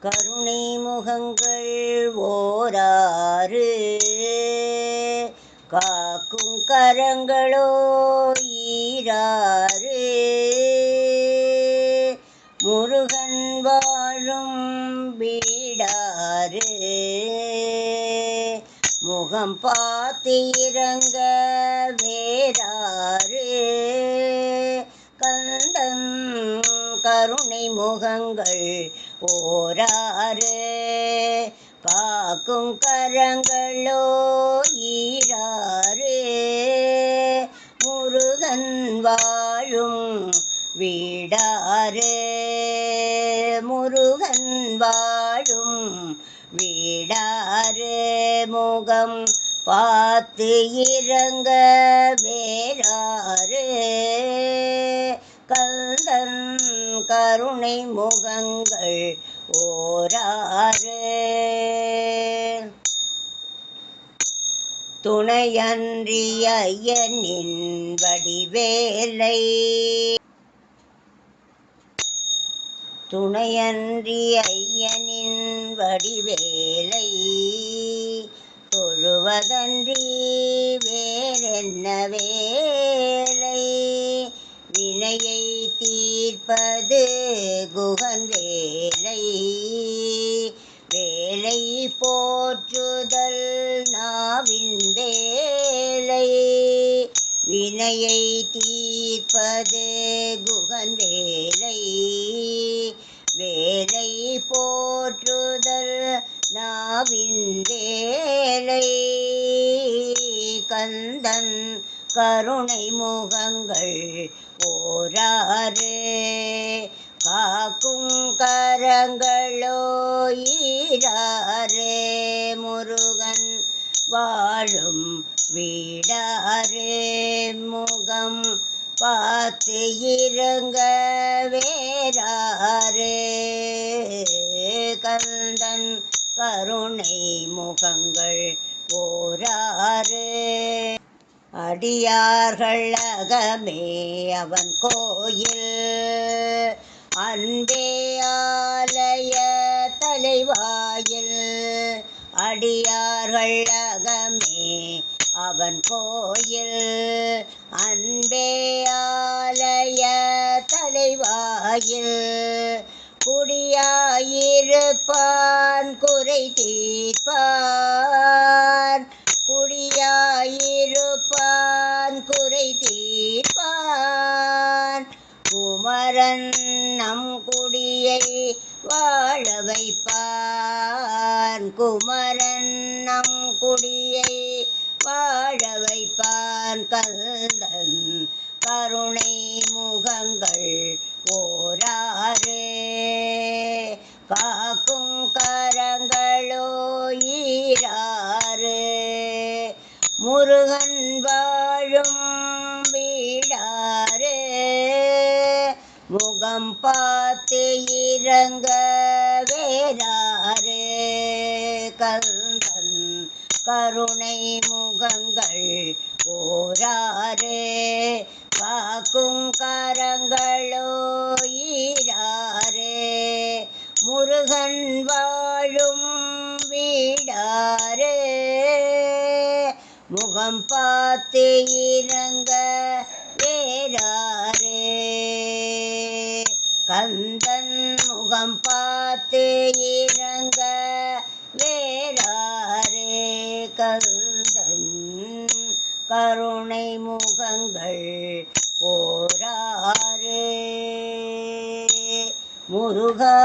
கருணை முகங்கள் ஓராறு. காக்கும் கரங்களோ ஈராறு. முருகன் வாழும் வீடாறு. முகம் பார்த்து இறங்க வேறாறு முகங்கள் ஓராறு பாக்கும் கரங்களோ ஈராறு. முருகன் வாழும் வீடாறு. முருகன் வாழும் வீடாறு. முகம் பார்த்து இறங்க வேறாறு. கருணை முகங்கள் ஓராறு. துணையன்றிய ஐயனின் வடிவேலை. துணையன்றி ஐயனின் வடிவேலை. தொழுவதன்றி வேறென்ன வினையை தீர்ப்பது குகன் வேலை. வேலை போற்றுதல் நாவின் வேலை. வினையை தீர்ப்பது குகன் வேலை. வேலை போற்றுதல் நாவின் வேலை. கந்தன் கருணை முகங்கள் ஓராறு காக்கும் கரங்களோ ஈராரே. முருகன் வாழும் வீடாரே. முகம் பார்த்து இறங்க வேறாரே. கந்தன் கருணை முகங்கள் ஓராறு அடியார்கள் அகமே அவன் கோயில். அன்பே ஆலய தலைவாயில். அடியார்கள் அகமே அவன் கோயில். அன்பே ஆலய தலைவாயில். குடியாயிருப்பான் குறை தீர்ப்பான் வாழ வைப்பான் குமரன் நம் குடியை வாழ வைப்பான் கந்தன் கருணை முகங்கள் ஓராரே. காக்கும் கரங்களோ ஈராறு முருகன் முகம் பார்த்து இறங்க வேறாறு. கந்தன் கருணை முகங்கள் ஓராறு. காக்கும் கரங்களோ ஈராறு. முருகன் வாழும் வீடாறு. முகம் பார்த்து இறங்க வேறாறு. கந்தன் முகம் பார்த்து இறங்க வேறாரே கந்தன். கருணை முகங்கள் போராறு முருகா